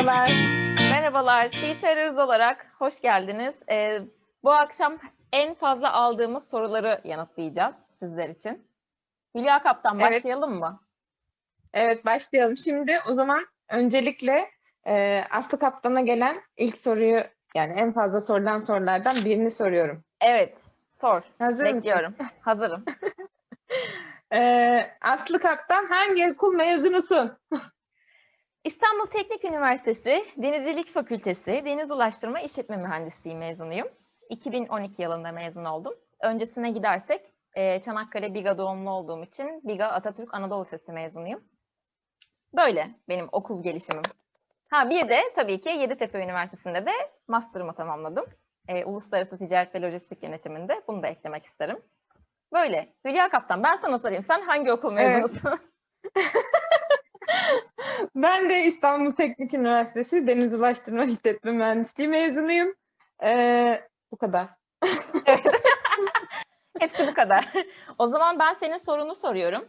Merhabalar. Merhabalar, Seafarers olarak hoş geldiniz. Ee, bu akşam en fazla aldığımız soruları yanıtlayacağız sizler için. Hülya Kaptan Evet. başlayalım mı? Evet başlayalım. Şimdi o zaman öncelikle e, Aslı Kaptan'a gelen ilk soruyu yani en fazla sorulan sorulardan birini soruyorum. Evet, sor. Hazır? Bekliyorum. Hazırım. E, Aslı Kaptan hangi okul mezunusun? İstanbul Teknik Üniversitesi Denizcilik Fakültesi Deniz Ulaştırma İşletme Mühendisliği mezunuyum. 2012 yılında mezun oldum. Öncesine gidersek e, Çanakkale Biga doğumlu olduğum için Biga Atatürk Anadolu Lisesi mezunuyum. Böyle benim okul gelişimim. Ha bir de tabii ki Yeditepe Üniversitesi'nde de master'ımı tamamladım. E, Uluslararası Ticaret ve Lojistik Yönetiminde. Bunu da eklemek isterim. Böyle. Hülya Kaptan ben sana sorayım. Sen hangi okul Evet. Ben de İstanbul Teknik Üniversitesi Deniz Ulaştırma İşletme Mühendisliği mezunuyum. E, bu kadar. Hepsi bu kadar. O zaman ben senin sorunu soruyorum.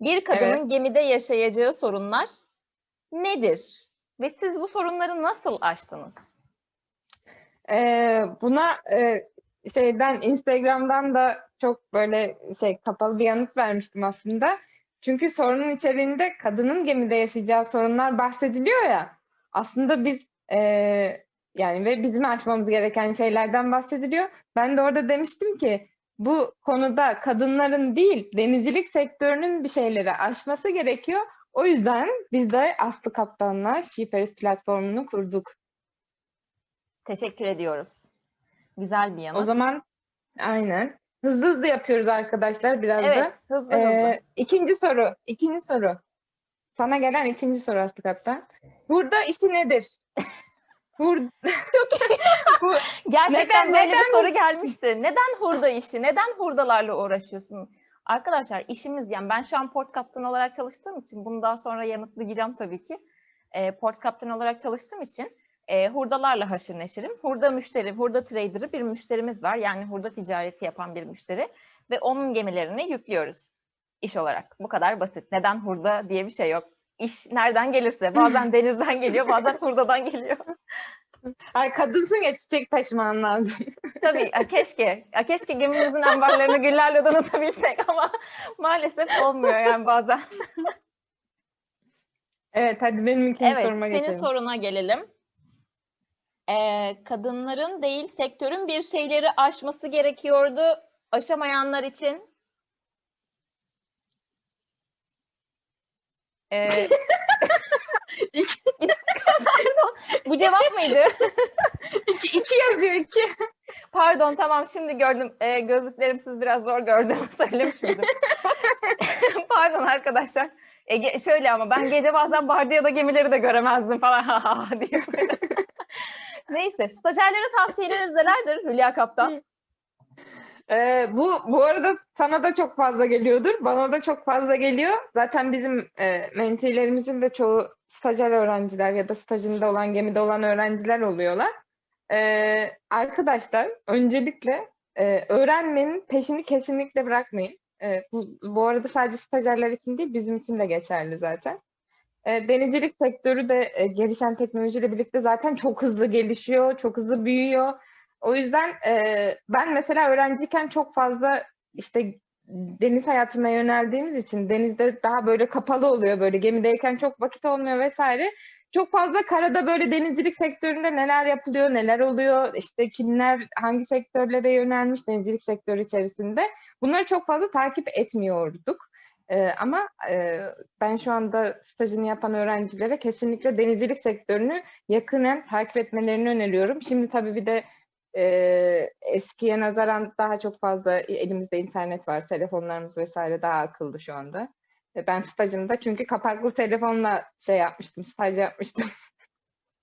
Bir kadının gemide yaşayacağı sorunlar nedir? Ve siz bu sorunları nasıl aştınız? Ee, buna e, şeyden Instagram'dan da çok böyle şey kapalı bir yanıt vermiştim aslında. Çünkü sorunun içeriğinde kadının gemide yaşayacağı sorunlar bahsediliyor ya. Aslında biz e, yani ve bizim aşmamız gereken şeylerden bahsediliyor. Ben de orada demiştim ki bu konuda kadınların değil denizcilik sektörünün bir şeyleri aşması gerekiyor. O yüzden biz de Aslı Kaptan'la Şiperis platformunu kurduk. Teşekkür ediyoruz. Güzel bir yanıt. O zaman aynen. Hızlı hızlı yapıyoruz arkadaşlar biraz da. evet, hızlı hızlı. Ee, ikinci soru. ikinci soru. Sana gelen ikinci soru Aslı Kaptan. Burada işi nedir? Burada Bu, Gerçekten neden- böyle bir neden- soru gelmişti. Neden hurda işi? Neden hurdalarla uğraşıyorsun? Arkadaşlar işimiz yani ben şu an port kaptanı olarak çalıştığım için bunu daha sonra yanıtlayacağım tabii ki. E, port kaptanı olarak çalıştığım için e, hurdalarla haşır neşirim. Hurda müşteri, hurda trader'ı bir müşterimiz var. Yani hurda ticareti yapan bir müşteri ve onun gemilerini yüklüyoruz iş olarak. Bu kadar basit. Neden hurda diye bir şey yok. İş nereden gelirse bazen denizden geliyor bazen hurdadan geliyor. ay kadınsın ya çiçek taşıman lazım. Tabii a, keşke. A, keşke gemimizin ambarlarını güllerle donatabilsek ama maalesef olmuyor yani bazen. Evet hadi benim ikinci evet, soruma senin geçelim. soruna gelelim. Ee, kadınların değil sektörün bir şeyleri aşması gerekiyordu. Aşamayanlar için Ee, bir dakika, pardon. Bu cevap mıydı? iki, iki yazıyor iki. Pardon tamam şimdi gördüm. Ee, gözlüklerimsiz biraz zor gördüm. Söylemiş miydim? Pardon arkadaşlar. E, şöyle ama ben gece bazen vardiyada gemileri de göremezdim falan diye böyle. Neyse stajyerlere tavsiyeleriniz nelerdir Hülya Kaptan? Ee, bu bu arada sana da çok fazla geliyordur. Bana da çok fazla geliyor. Zaten bizim e, mentilerimizin de çoğu stajyer öğrenciler ya da stajında olan gemide olan öğrenciler oluyorlar. Ee, arkadaşlar öncelikle e, öğrenmenin peşini kesinlikle bırakmayın. E, bu, bu arada sadece stajyerler için değil bizim için de geçerli zaten. E, denizcilik sektörü de e, gelişen teknolojiyle birlikte zaten çok hızlı gelişiyor, çok hızlı büyüyor. O yüzden e, ben mesela öğrenciyken çok fazla işte deniz hayatına yöneldiğimiz için denizde daha böyle kapalı oluyor böyle gemideyken çok vakit olmuyor vesaire. Çok fazla karada böyle denizcilik sektöründe neler yapılıyor, neler oluyor, işte kimler hangi sektörlere yönelmiş denizcilik sektörü içerisinde. Bunları çok fazla takip etmiyorduk. E, ama e, ben şu anda stajını yapan öğrencilere kesinlikle denizcilik sektörünü yakinen takip etmelerini öneriyorum. Şimdi tabii bir de e, eskiye nazaran daha çok fazla elimizde internet var, telefonlarımız vesaire daha akıllı şu anda. E, Ben stajımda çünkü kapaklı telefonla şey yapmıştım, staj yapmıştım.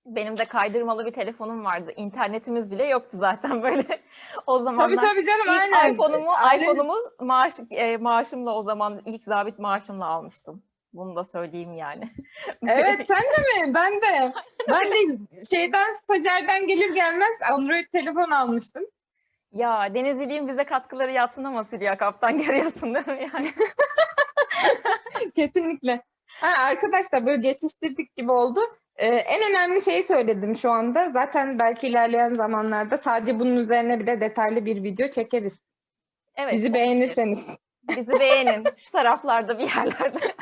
Benim de kaydırmalı bir telefonum vardı. İnternetimiz bile yoktu zaten böyle o Tabii zamanlar. tabii canım aynen. iPhone'umu, iPhone'umu maaş, e, maaşımla o zaman ilk zabit maaşımla almıştım. Bunu da söyleyeyim yani. Evet sen de mi? Ben de. Ben de şeyden stajyerden gelir gelmez Android telefon almıştım. Ya denizciliğin bize katkıları yatsınamaz Hülya Kaptan görüyorsun değil mi? Yani. Kesinlikle. Ha, arkadaşlar böyle geçiştirdik gibi oldu. Ee, en önemli şeyi söyledim şu anda. Zaten belki ilerleyen zamanlarda sadece bunun üzerine bir de detaylı bir video çekeriz. Evet. Bizi beğenirseniz. Bizi beğenin. Şu taraflarda bir yerlerde.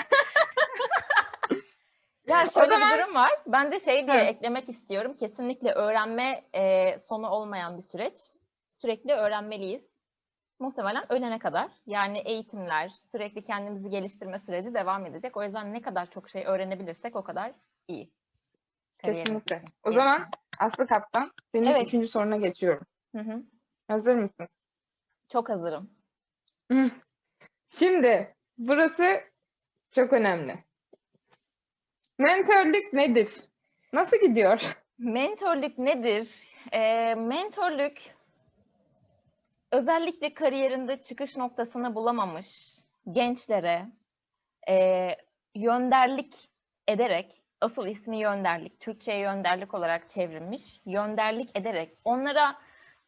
yani şöyle zaman- bir durum var. Ben de şey diye Hı. eklemek istiyorum. Kesinlikle öğrenme e, sonu olmayan bir süreç. Sürekli öğrenmeliyiz. Muhtemelen ölene kadar. Yani eğitimler, sürekli kendimizi geliştirme süreci devam edecek. O yüzden ne kadar çok şey öğrenebilirsek o kadar iyi. Kesinlikle. için O zaman. Aslı Kaptan senin Evet. üçüncü soruna geçiyorum. Hı hı. Hazır mısın? Çok hazırım. Şimdi burası çok önemli. Mentörlük nedir? Nasıl gidiyor? Mentorluk nedir? Ee, mentorluk özellikle kariyerinde çıkış noktasını bulamamış gençlere e, yönderlik ederek, asıl ismi yönderlik, Türkçe'ye yönderlik olarak çevrilmiş, yönderlik ederek onlara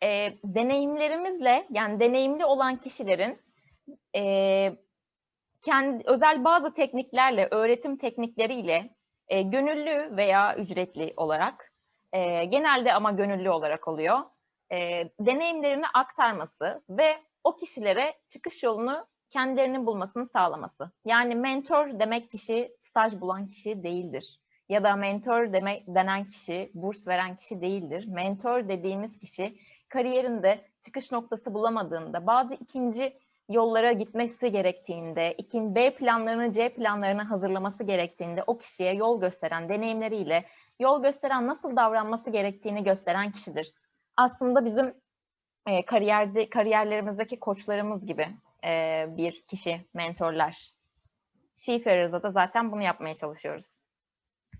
e, deneyimlerimizle, yani deneyimli olan kişilerin e, kendi özel bazı tekniklerle, öğretim teknikleriyle e, gönüllü veya ücretli olarak, e, genelde ama gönüllü olarak oluyor, e, deneyimlerini aktarması ve o kişilere çıkış yolunu kendilerinin bulmasını sağlaması. Yani mentor demek kişi staj bulan kişi değildir. Ya da mentor demek denen kişi burs veren kişi değildir. Mentor dediğimiz kişi kariyerinde çıkış noktası bulamadığında, bazı ikinci yollara gitmesi gerektiğinde, ikin B planlarını C planlarını hazırlaması gerektiğinde o kişiye yol gösteren deneyimleriyle yol gösteren nasıl davranması gerektiğini gösteren kişidir. Aslında bizim e, kariyerde kariyerlerimizdeki koçlarımız gibi e, bir kişi mentorlar. Seafarers'da da zaten bunu yapmaya çalışıyoruz.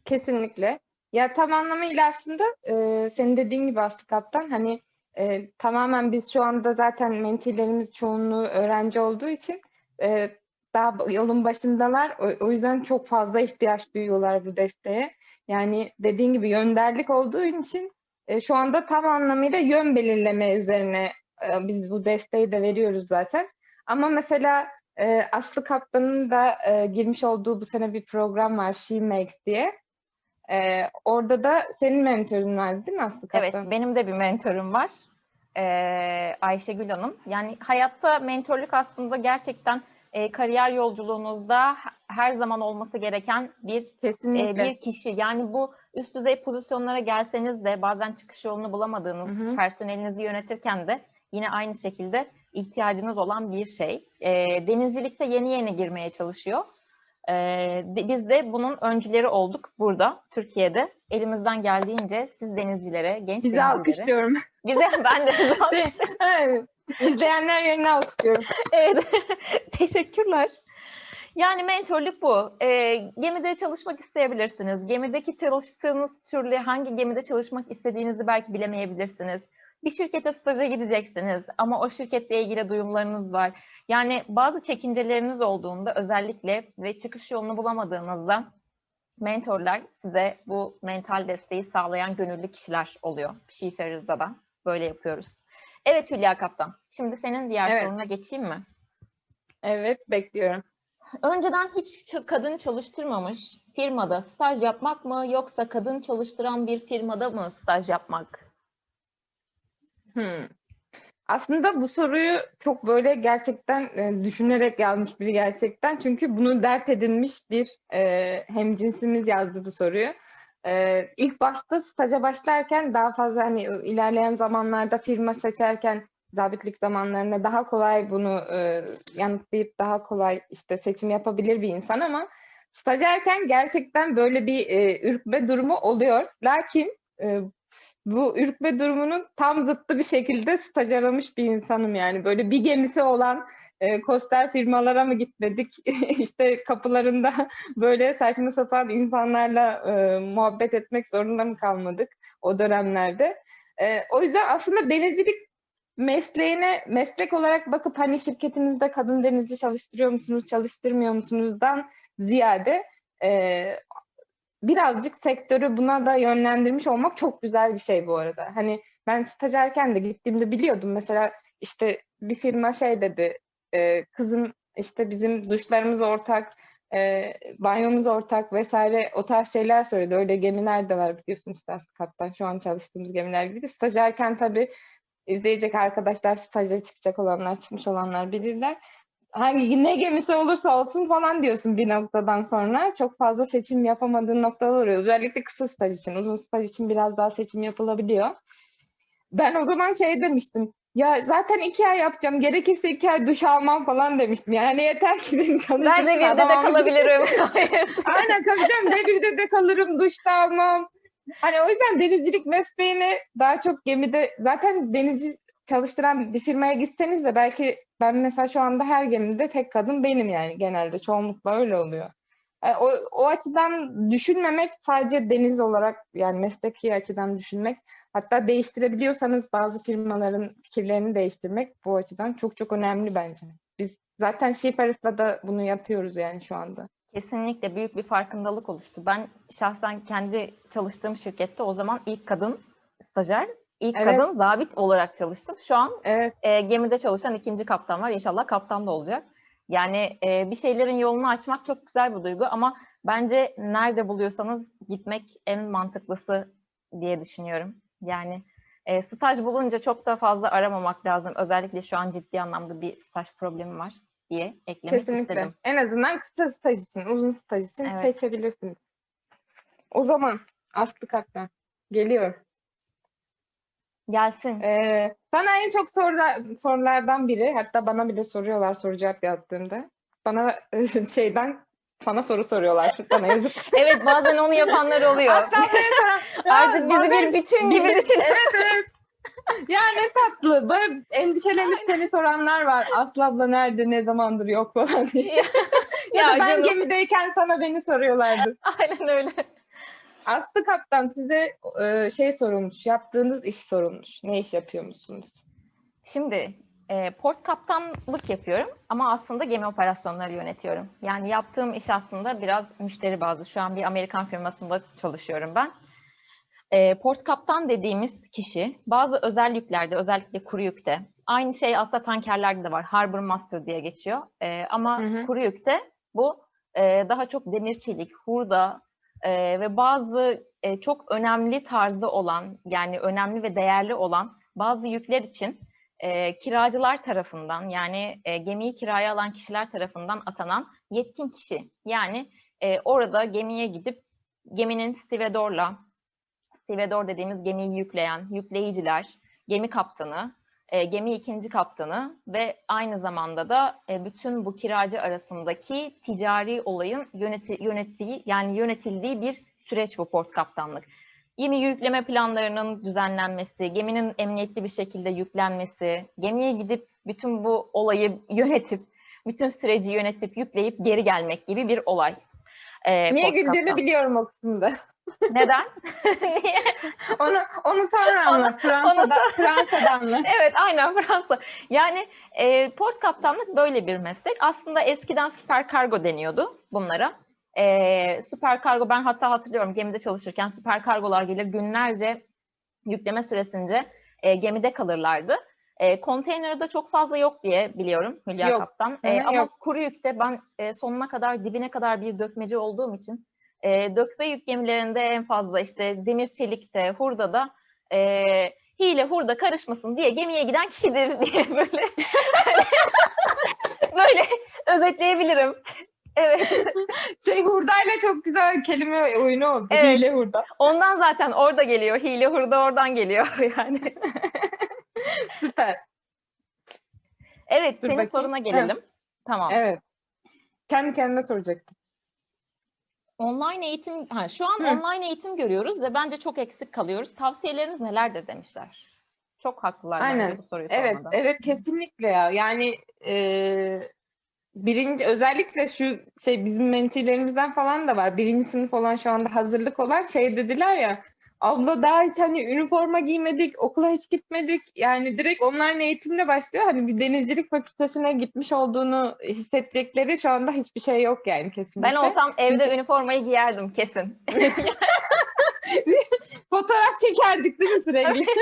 Kesinlikle. Ya tam anlamıyla aslında e, senin dediğin gibi Aslı Kaptan hani e, tamamen biz şu anda zaten mentilerimiz çoğunluğu öğrenci olduğu için e, daha yolun başındalar. O, o yüzden çok fazla ihtiyaç duyuyorlar bu desteğe. Yani dediğin gibi yönderlik olduğu için e, şu anda tam anlamıyla yön belirleme üzerine e, biz bu desteği de veriyoruz zaten. Ama mesela e, Aslı Kaptan'ın da e, girmiş olduğu bu sene bir program var She Makes diye. Ee, orada da senin mentorun vardı değil mi Aslı Evet, Kaptan? benim de bir mentorum var. Ee, Ayşegül Hanım. Yani hayatta mentorluk aslında gerçekten e, kariyer yolculuğunuzda her zaman olması gereken bir e, Kesinlikle. bir kişi. Yani bu üst düzey pozisyonlara gelseniz de bazen çıkış yolunu bulamadığınız Hı hı. personelinizi yönetirken de yine aynı şekilde ihtiyacınız olan bir şey. E, denizcilikte yeni yeni girmeye çalışıyor. E, de- biz de bunun öncüleri olduk burada Türkiye'de. Elimizden geldiğince siz denizcilere, genç Bizi denizcilere. alkışlıyorum. Bize, ben de sizi alkışlıyorum. İzleyenler yerine alkışlıyorum. Evet, teşekkürler. Yani mentorluk bu. Ee, gemide çalışmak isteyebilirsiniz. Gemideki çalıştığınız türlü hangi gemide çalışmak istediğinizi belki bilemeyebilirsiniz. Bir şirkete staja gideceksiniz ama o şirketle ilgili duyumlarınız var. Yani bazı çekinceleriniz olduğunda özellikle ve çıkış yolunu bulamadığınızda mentorlar size bu mental desteği sağlayan gönüllü kişiler oluyor. Seafarers'da da böyle yapıyoruz. Evet Hülya Kaptan. Şimdi senin diğer Evet. soruna geçeyim mi? Evet bekliyorum. Önceden hiç kadın çalıştırmamış firmada staj yapmak mı yoksa kadın çalıştıran bir firmada mı staj yapmak? Hmm. Aslında bu soruyu çok böyle gerçekten e, düşünerek yazmış biri gerçekten. Çünkü bunu dert edinmiş bir e, hemcinsimiz yazdı bu soruyu. E, ilk başta staja başlarken daha fazla hani ilerleyen zamanlarda firma seçerken zabitlik zamanlarında daha kolay bunu e, yanıtlayıp daha kolay işte seçim yapabilir bir insan ama stajyerken gerçekten böyle bir e, ürkme durumu oluyor. Lakin e, bu ürkme durumunun tam zıttı bir şekilde stajyerlamış bir insanım yani. Böyle bir gemisi olan e, koster firmalara mı gitmedik? işte kapılarında böyle saçma sapan insanlarla e, muhabbet etmek zorunda mı kalmadık o dönemlerde? E, o yüzden aslında denizcilik mesleğine meslek olarak bakıp hani şirketinizde kadın denizci çalıştırıyor musunuz, çalıştırmıyor musunuzdan ziyade e, birazcık sektörü buna da yönlendirmiş olmak çok güzel bir şey bu arada. Hani ben stajyerken de gittiğimde biliyordum mesela işte bir firma şey dedi e, kızım işte bizim duşlarımız ortak e, banyomuz ortak vesaire o tarz şeyler söyledi. Öyle gemiler de var biliyorsun istersen kaptan. Şu an çalıştığımız gemiler gibi. Stajyerken tabii izleyecek arkadaşlar, staja çıkacak olanlar, çıkmış olanlar bilirler. Hangi ne gemisi olursa olsun falan diyorsun bir noktadan sonra. Çok fazla seçim yapamadığın noktalar oluyor. Özellikle kısa staj için. Uzun staj için biraz daha seçim yapılabiliyor. Ben o zaman şey demiştim. Ya zaten iki ay yapacağım. Gerekirse iki ay duş almam falan demiştim. Yani yeter ki beni çalıştırsın. Ben revirde de kalabilirim. Aynen tabii canım. Devirde de kalırım. Duşta almam. Hani o yüzden denizcilik mesleğini daha çok gemide zaten denizci çalıştıran bir firmaya gitseniz de belki ben mesela şu anda her gemide tek kadın benim yani genelde çoğunlukla öyle oluyor. Yani o, o açıdan düşünmemek sadece deniz olarak yani mesleki açıdan düşünmek hatta değiştirebiliyorsanız bazı firmaların fikirlerini değiştirmek bu açıdan çok çok önemli bence. Biz zaten Şifaris'la da bunu yapıyoruz yani şu anda. Kesinlikle büyük bir farkındalık oluştu. Ben şahsen kendi çalıştığım şirkette o zaman ilk kadın stajyer, ilk Evet. kadın zabit olarak çalıştım. Şu an Evet. e, gemide çalışan ikinci kaptan var. İnşallah kaptan da olacak. Yani e, bir şeylerin yolunu açmak çok güzel bir duygu ama bence nerede buluyorsanız gitmek en mantıklısı diye düşünüyorum. Yani e, staj bulunca çok da fazla aramamak lazım. Özellikle şu an ciddi anlamda bir staj problemi var diye eklemek Kesinlikle. istedim. En azından kısa staj için, uzun staj için Evet. seçebilirsiniz. O zaman Aslı Kaptan geliyor. Gelsin. Ee, sana en çok sorular, sorulardan biri, hatta bana bile soruyorlar soru cevap yaptığımda. Bana şeyden sana soru soruyorlar bana yazıp. Evet bazen onu yapanlar oluyor. Aslı ablaya soran. Ya Artık bizi bir bütün gibi düşün. Evet evet. Ya ne tatlı. Böyle endişelenip seni soranlar var. Aslı abla nerede, ne zamandır yok falan diye. ya, Ya ben canım. gemideyken sana beni soruyorlardı. Aynen öyle. Aslı Kaptan size e, şey sorulmuş, yaptığınız iş sorulmuş. Ne iş yapıyormuşsunuz? Şimdi e, port kaptanlık yapıyorum ama aslında gemi operasyonları yönetiyorum. Yani yaptığım iş aslında biraz müşteri bazlı. Şu an bir Amerikan firmasında çalışıyorum ben. E, port kaptan dediğimiz kişi bazı özel yüklerde özellikle kuru yükte aynı şey aslında tankerlerde de var. Harbor Master diye geçiyor. E, ama Hı hı. kuru yükte bu e, daha çok demir çelik, hurda e, ve bazı e, çok önemli tarzda olan yani önemli ve değerli olan bazı yükler için e, kiracılar tarafından yani e, gemiyi kiraya alan kişiler tarafından atanan yetkin kişi. Yani e, orada gemiye gidip geminin stevedorla, stevedor dediğimiz gemiyi yükleyen yükleyiciler, gemi kaptanı, e, gemi ikinci kaptanı ve aynı zamanda da e, bütün bu kiracı arasındaki ticari olayın yöneti, yönettiği yani yönetildiği bir süreç bu port kaptanlık. Yeni yükleme planlarının düzenlenmesi, geminin emniyetli bir şekilde yüklenmesi, gemiye gidip bütün bu olayı yönetip, bütün süreci yönetip, yükleyip geri gelmek gibi bir olay. Ee, Niye güldüğünü biliyorum o kısımda. Neden? Onu onu sonra anlat. Fransa'da, Fransa'da anlat. Evet aynen Fransa. Yani e, port kaptanlık böyle bir meslek. Aslında eskiden süper kargo deniyordu bunlara. E, süper kargo ben hatta hatırlıyorum gemide çalışırken süper kargolar gelir günlerce yükleme süresince e, gemide kalırlardı. E, konteynerde çok fazla yok diye biliyorum Hülya Yok. Kaptan. E, ama yok. kuru yükte ben e, sonuna kadar dibine kadar bir dökmeci olduğum için e, dökme yük gemilerinde en fazla işte demir çelikte, hurdada e, hile hurda karışmasın diye gemiye giden kişidir diye böyle böyle özetleyebilirim. Evet. Şey hurdayla çok güzel kelime oyunu oldu. Evet. Hile hurda. Ondan zaten orada geliyor. Hile hurda oradan geliyor yani. Süper. Evet, Dur senin bakayım. soruna gelelim. Tamam. Evet. Kendi kendime soracaktım. Online eğitim, ha, şu an Hı. online eğitim görüyoruz ve bence çok eksik kalıyoruz. Tavsiyeleriniz nelerdir demişler. Çok haklılar bence Aynen. bu soruyu Evet, sormada. evet kesinlikle ya. Yani e, birinci özellikle şu şey bizim mentilerimizden falan da var. Birinci sınıf olan şu anda hazırlık olan şey dediler ya. Abla daha hiç hani üniforma giymedik, okula hiç gitmedik. Yani direkt online eğitimle başlıyor. Hani bir denizcilik fakültesine gitmiş olduğunu hissedecekleri şu anda hiçbir şey yok yani kesinlikle. Ben olsam evde üniformayı giyerdim kesin. Fotoğraf çekerdik değil mi sürekli?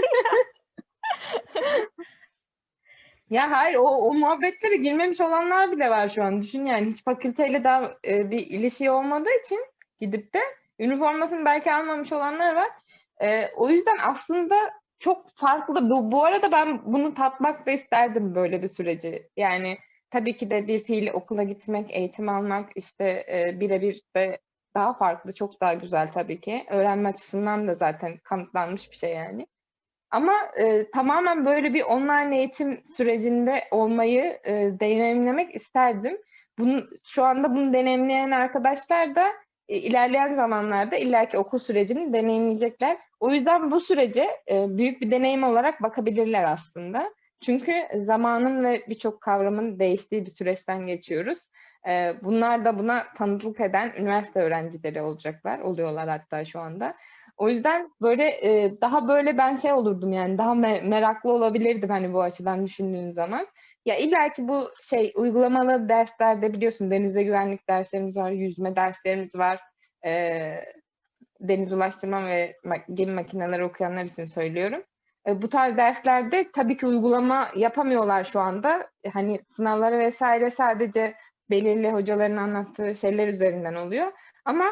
Ya hayır o, o muhabbetlere girmemiş olanlar bile var şu an. Düşün yani hiç fakülteyle daha e, bir ilişiği olmadığı için gidip de üniformasını belki almamış olanlar var. E, o yüzden aslında çok farklı. Bu, bu arada ben bunu tatmak da isterdim böyle bir süreci. Yani tabii ki de bir fiil okula gitmek, eğitim almak işte e, birebir de daha farklı, çok daha güzel tabii ki. Öğrenme açısından da zaten kanıtlanmış bir şey yani. Ama e, tamamen böyle bir online eğitim sürecinde olmayı e, deneyimlemek isterdim. Bunu, şu anda bunu deneyimleyen arkadaşlar da ilerleyen zamanlarda illaki okul sürecini deneyimleyecekler. O yüzden bu sürece e, büyük bir deneyim olarak bakabilirler aslında. Çünkü zamanın ve birçok kavramın değiştiği bir süreçten geçiyoruz. E, bunlar da buna tanıklık eden üniversite öğrencileri olacaklar, oluyorlar hatta şu anda. O yüzden böyle e, daha böyle ben şey olurdum yani daha me- meraklı olabilirdim hani bu açıdan düşündüğün zaman. Ya illa ki bu şey uygulamalı derslerde biliyorsun denizde güvenlik derslerimiz var, yüzme derslerimiz var. E, deniz ulaştırma ve gemi makineleri okuyanlar için söylüyorum. E, bu tarz derslerde tabii ki uygulama yapamıyorlar şu anda. E, Hani sınavları vesaire sadece belirli hocaların anlattığı şeyler üzerinden oluyor. Ama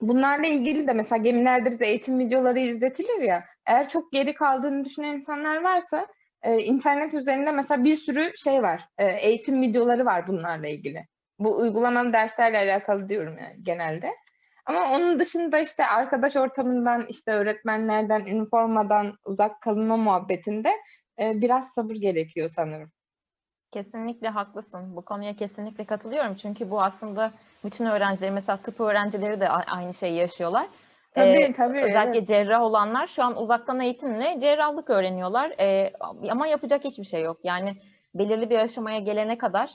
bunlarla ilgili de mesela gemilerde bize eğitim videoları izletilir ya. Eğer çok geri kaldığını düşünen insanlar varsa e, internet üzerinde mesela bir sürü şey var. E, eğitim videoları var bunlarla ilgili. Bu uygulamalı derslerle alakalı diyorum yani genelde. Ama onun dışında işte arkadaş ortamından, işte öğretmenlerden, üniformadan uzak kalınma muhabbetinde e, biraz sabır gerekiyor sanırım. Kesinlikle haklısın. Bu konuya kesinlikle katılıyorum. Çünkü bu aslında bütün öğrencileri, mesela tıp öğrencileri de aynı şeyi yaşıyorlar. Tabii Ee, tabii. Özellikle evet. cerrah olanlar şu an uzaktan eğitimle cerrahlık öğreniyorlar. Ee, ama yapacak hiçbir şey yok. Yani belirli bir aşamaya gelene kadar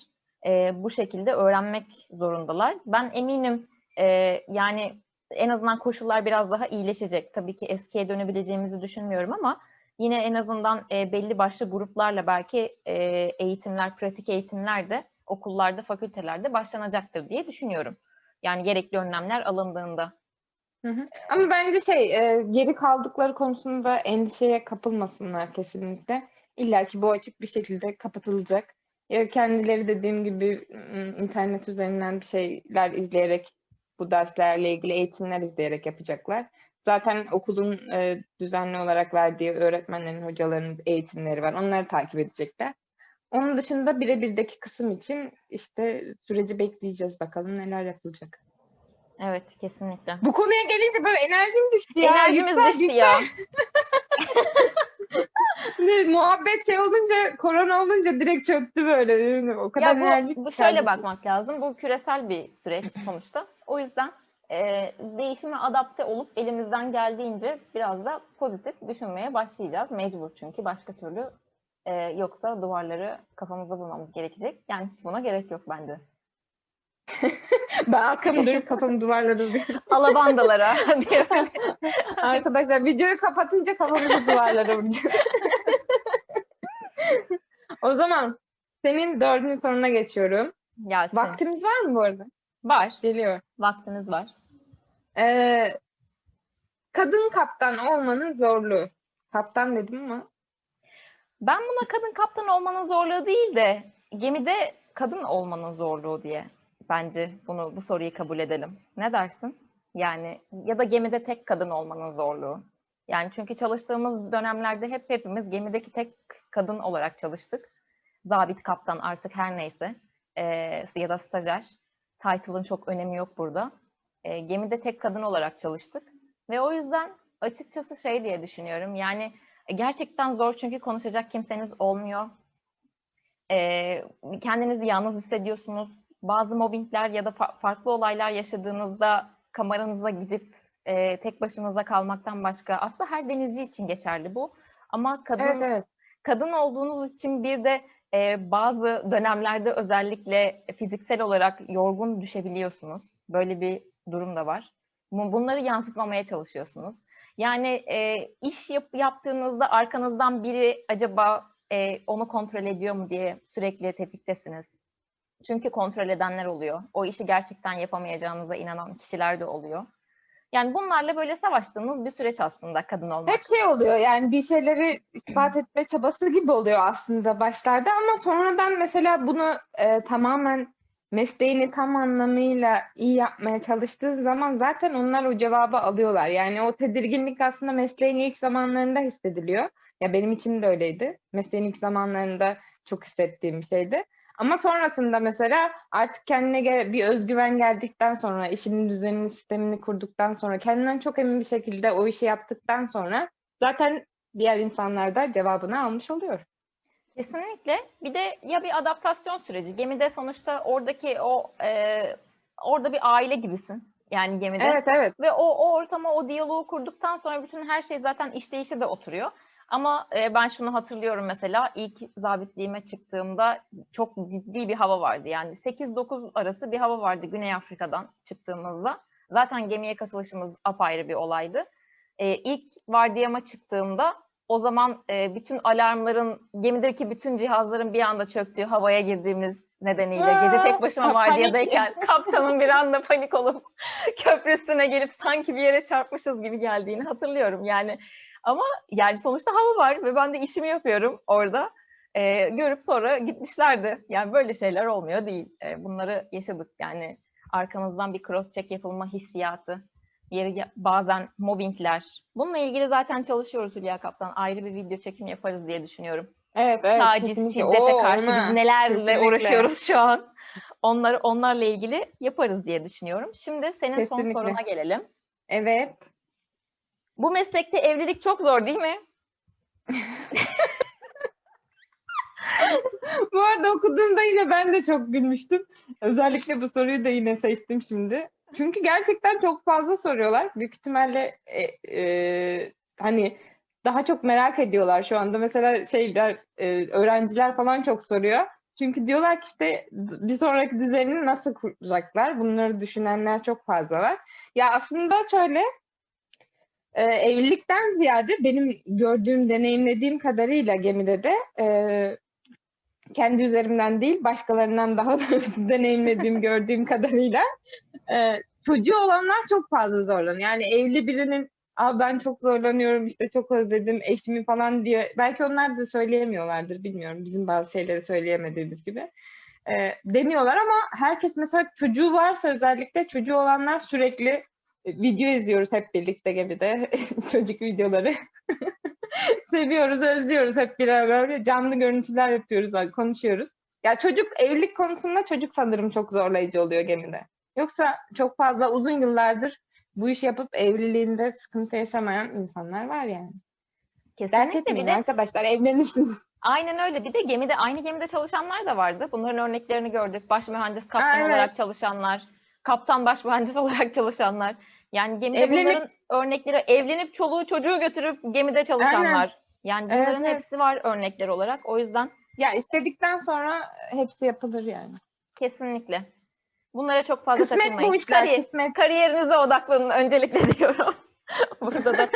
e, bu şekilde öğrenmek zorundalar. Ben eminim e, yani en azından koşullar biraz daha iyileşecek. Tabii ki eskiye dönebileceğimizi düşünmüyorum ama yine en azından e, belli başlı gruplarla belki e, eğitimler, pratik eğitimler de okullarda, fakültelerde başlanacaktır diye düşünüyorum. Yani gerekli önlemler alındığında. Hı hı. Ama bence şey e, geri kaldıkları konusunda endişeye kapılmasınlar kesinlikle. İlla ki bu açık bir şekilde kapatılacak. Ya kendileri dediğim gibi internet üzerinden bir şeyler izleyerek bu derslerle ilgili eğitimler izleyerek yapacaklar. Zaten okulun e, düzenli olarak verdiği öğretmenlerin, hocaların eğitimleri var. Onları takip edecekler. Onun dışında birebirdeki kısım için işte süreci bekleyeceğiz bakalım neler yapılacak. Evet, kesinlikle. Bu konuya gelince böyle enerjim düştü ya. Enerjimiz Yüksel, düştü yüksel. ya. Ne, muhabbet şey olunca, korona olunca direkt çöktü böyle. O kadar Ya bu, enerjik bu şöyle kendisi. bakmak lazım. Bu küresel bir süreç sonuçta. O yüzden e, değişime adapte olup elimizden geldiğince biraz da pozitif düşünmeye başlayacağız. Mecbur çünkü başka türlü e, yoksa duvarları kafamıza bulmamız gerekecek. Yani hiç buna gerek yok bence. Ben arkamı dönüp kafamı duvarlara vuruyorum. Alabandalara. Arkadaşlar videoyu kapatınca kafamızı duvarlara vuracağız. o zaman senin dördüncü soruna geçiyorum. Gelsin. Vaktimiz var mı bu arada? var. Geliyor. Vaktiniz var. Ee, kadın kaptan olmanın zorluğu. Kaptan dedim ama Ben buna kadın kaptan olmanın zorluğu değil de gemide kadın olmanın zorluğu diye bence bunu bu soruyu kabul edelim. Ne dersin? Yani ya da gemide tek kadın olmanın zorluğu. Yani çünkü çalıştığımız dönemlerde hep hepimiz gemideki tek kadın olarak çalıştık. Zabit kaptan artık her neyse Ee, ya da stajyer. Title'ın çok önemi yok burada. Ee, gemide tek kadın olarak çalıştık. Ve o yüzden açıkçası şey diye düşünüyorum. Yani Gerçekten zor çünkü konuşacak kimseniz olmuyor. Ee, kendinizi yalnız hissediyorsunuz. Bazı mobbingler ya da fa- farklı olaylar yaşadığınızda kameranıza gidip e, tek başınıza kalmaktan başka. Aslında her denizci için geçerli bu. Ama kadın evet evet. kadın olduğunuz için bir de e, bazı dönemlerde özellikle fiziksel olarak yorgun düşebiliyorsunuz. Böyle bir durum da var. Bu- Bunları yansıtmamaya çalışıyorsunuz. Yani e, iş yap, yaptığınızda arkanızdan biri acaba e, onu kontrol ediyor mu diye sürekli tetiktesiniz. Çünkü kontrol edenler oluyor. O işi gerçekten yapamayacağınıza inanan kişiler de oluyor. Yani bunlarla böyle savaştığımız bir süreç aslında kadın olmak. Hep şey oluyor yani bir şeyleri ispat etme çabası gibi oluyor aslında başlarda ama sonradan mesela bunu e, tamamen mesleğini tam anlamıyla iyi yapmaya çalıştığı zaman zaten onlar o cevabı alıyorlar. Yani o tedirginlik aslında mesleğin ilk zamanlarında hissediliyor. Ya benim için de öyleydi. Mesleğin ilk zamanlarında çok hissettiğim bir şeydi. Ama sonrasında mesela artık kendine bir özgüven geldikten sonra, işinin düzenini, sistemini kurduktan sonra, kendinden çok emin bir şekilde o işi yaptıktan sonra zaten diğer insanlar da cevabını almış oluyor. Kesinlikle. Bir de ya bir adaptasyon süreci. Gemide sonuçta oradaki o e, orada bir aile gibisin. Yani gemide. Evet, evet. Ve o, o ortama, o diyaloğu kurduktan sonra bütün her şey zaten işleyişi de oturuyor. Ama e, ben şunu hatırlıyorum mesela ilk zabitliğime çıktığımda çok ciddi bir hava vardı. Yani 8-9 arası bir hava vardı Güney Afrika'dan çıktığımızda. Zaten gemiye katılışımız apayrı bir olaydı. E, ilk vardiyama çıktığımda o zaman e, bütün alarmların, gemideki bütün cihazların bir anda çöktüğü havaya girdiğimiz nedeniyle gece tek başıma vardiyadayken kaptanın bir anda panik olup köprü üstüne gelip sanki bir yere çarpmışız gibi geldiğini hatırlıyorum. Yani ama yani sonuçta hava var ve ben de işimi yapıyorum orada. Ee, görüp sonra gitmişlerdi. Yani böyle şeyler olmuyor değil. Ee, bunları yaşadık. Yani arkamızdan bir cross check yapılma hissiyatı. Yeri bazen mobbingler. Bununla ilgili zaten çalışıyoruz Hülya Kaptan. Ayrı bir video çekim yaparız diye düşünüyorum. Evet, evet. Taciz, kesinlikle. şiddete Oo, karşı ona biz nelerle kesinlikle. uğraşıyoruz şu an. Onları onlarla ilgili yaparız diye düşünüyorum. Şimdi senin son Kesinlikle. soruna gelelim. Evet. Bu meslekte evlilik çok zor değil mi? Bu arada okuduğumda yine ben de çok gülmüştüm. Özellikle bu soruyu da yine seçtim şimdi. Çünkü gerçekten çok fazla soruyorlar. Büyük ihtimalle e, e, hani daha çok merak ediyorlar şu anda. Mesela şeyler, e, öğrenciler falan çok soruyor. Çünkü diyorlar ki işte bir sonraki düzenini nasıl kuracaklar? Bunları düşünenler çok fazla var. Ya aslında şöyle e, evlilikten ziyade benim gördüğüm, deneyimlediğim kadarıyla gemide de e, kendi üzerimden değil, başkalarından daha doğrusu deneyimlediğim, gördüğüm kadarıyla e, çocuğu olanlar çok fazla zorlanıyor. Yani evli birinin Aa, ben çok zorlanıyorum işte çok özledim eşimi falan diye belki onlar da söyleyemiyorlardır bilmiyorum bizim bazı şeyleri söyleyemediğimiz gibi e, demiyorlar ama herkes mesela çocuğu varsa özellikle çocuğu olanlar sürekli video izliyoruz hep birlikte gemide çocuk videoları seviyoruz özlüyoruz hep beraber canlı görüntüler yapıyoruz konuşuyoruz ya çocuk evlilik konusunda çocuk sanırım çok zorlayıcı oluyor gemide yoksa çok fazla uzun yıllardır bu işi yapıp evliliğinde sıkıntı yaşamayan insanlar var yani. Dert Kesinlikle etmeyin bir de arkadaşlar evlenirsiniz. aynen öyle. Bir de gemide aynı gemide çalışanlar da vardı. Bunların örneklerini gördük. Baş mühendis kaptan evet. olarak çalışanlar, kaptan baş mühendis olarak çalışanlar. Yani gemide Evlenip- bunların örnekleri evlenip çoluğu çocuğu götürüp gemide çalışanlar. Yani Evet, bunların evet. hepsi var örnekler olarak. O yüzden Ya istedikten sonra hepsi yapılır yani. kesinlikle. Bunlara çok fazla Kısmet takılmayın. bu işler Kariyer- kısmet. kariyerinize odaklanın öncelikle diyorum. Burada da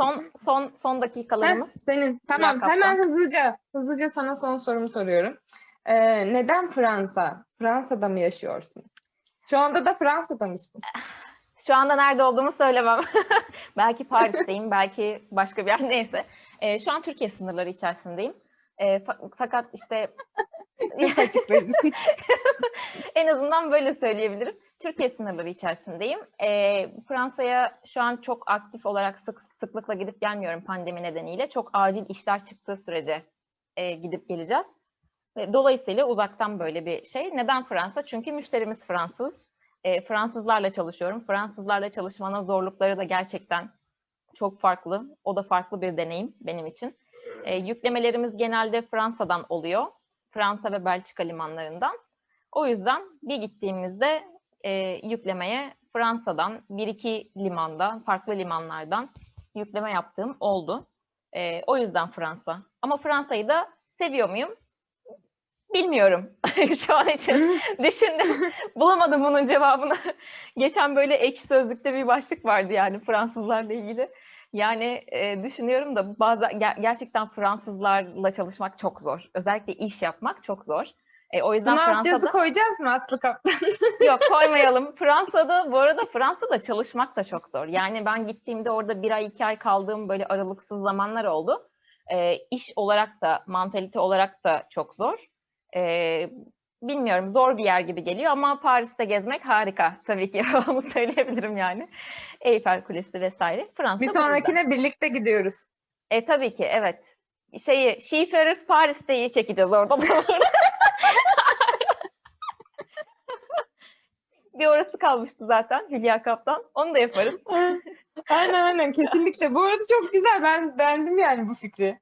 son son son dakikalarımız. senin. Tamam kaptan. hemen hızlıca hızlıca sana son sorumu soruyorum. Ee, neden Fransa? Fransa'da mı yaşıyorsun? Şu anda da Fransa'da mısın? Şu anda nerede olduğumu söylemem. belki Paris'teyim, belki başka bir yer. Neyse. Ee, şu an Türkiye sınırları içerisindeyim. Ee, fa- fakat işte en azından böyle söyleyebilirim. Türkiye sınırları içerisindeyim. Ee, Fransa'ya şu an çok aktif olarak sık sıklıkla gidip gelmiyorum pandemi nedeniyle. Çok acil işler çıktığı sürece e, gidip geleceğiz. Dolayısıyla uzaktan böyle bir şey. Neden Fransa? Çünkü müşterimiz Fransız. E, Fransızlarla çalışıyorum. Fransızlarla çalışmanın zorlukları da gerçekten çok farklı. O da farklı bir deneyim benim için. E, yüklemelerimiz genelde Fransa'dan oluyor. Fransa ve Belçika limanlarından. O yüzden bir gittiğimizde e, yüklemeye Fransa'dan bir iki limandan, farklı limanlardan yükleme yaptığım oldu. E, o yüzden Fransa. Ama Fransa'yı da seviyor muyum? Bilmiyorum şu an için. Düşündüm. Bulamadım bunun cevabını. Geçen böyle ekşi sözlükte bir başlık vardı yani Fransızlarla ilgili. Yani e, düşünüyorum da bazen ger- gerçekten Fransızlarla çalışmak çok zor. Özellikle iş yapmak çok zor. E, o yüzden yazı Fransa'da koyacağız mı Aslı Kaptan? Yok koymayalım. Fransa'da bu arada Fransa'da çalışmak da çok zor. Yani ben gittiğimde orada bir ay iki ay kaldığım böyle aralıksız zamanlar oldu. Ee, iş olarak da mantalite olarak da çok zor. Ee, bilmiyorum zor bir yer gibi geliyor ama Paris'te gezmek harika tabii ki onu söyleyebilirim yani. Eyfel Kulesi vesaire. Fransa Bir sonrakine birlikte gidiyoruz. E tabii ki evet. Şeyi Seafarers Paris'teyi çekeceğiz orada. bir orası kalmıştı zaten Hülya Kaptan. Onu da yaparız. aynen aynen kesinlikle. Bu arada çok güzel. Ben beğendim yani bu fikri.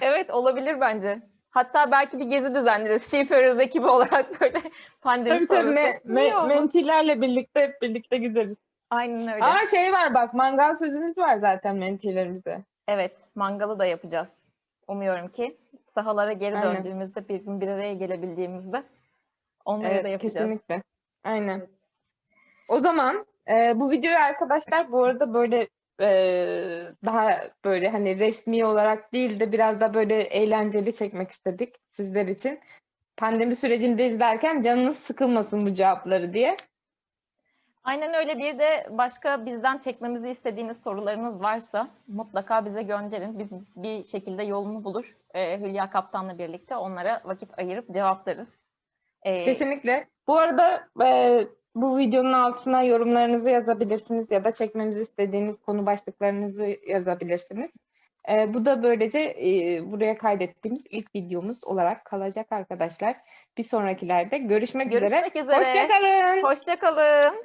evet olabilir bence. Hatta belki bir gezi düzenleriz. Seafarers ekibi olarak böyle pandemi Tabii tabii me- me- mentilerle birlikte hep birlikte gideriz. Aynen öyle. Ama şey var bak mangal sözümüz var zaten mentilerimize. Evet mangalı da yapacağız. Umuyorum ki sahalara geri Aynen. döndüğümüzde bir gün bir araya gelebildiğimizde onları Evet da yapacağız. kesinlikle. Aynen. O zaman e, bu videoyu arkadaşlar bu arada böyle e, daha böyle hani resmi olarak değil de biraz da böyle eğlenceli çekmek istedik sizler için. Pandemi sürecinde izlerken canınız sıkılmasın bu cevapları diye. Aynen öyle bir de başka bizden çekmemizi istediğiniz sorularınız varsa mutlaka bize gönderin. Biz bir şekilde yolunu bulur. Hülya Kaptan'la birlikte onlara vakit ayırıp cevaplarız. Kesinlikle. Bu arada e, bu videonun altına yorumlarınızı yazabilirsiniz ya da çekmemizi istediğiniz konu başlıklarınızı yazabilirsiniz. E, bu da böylece e, buraya kaydettiğimiz ilk videomuz olarak kalacak arkadaşlar. Bir sonrakilerde görüşmek, üzere. Görüşmek üzere. Hoşçakalın. Hoşça kalın.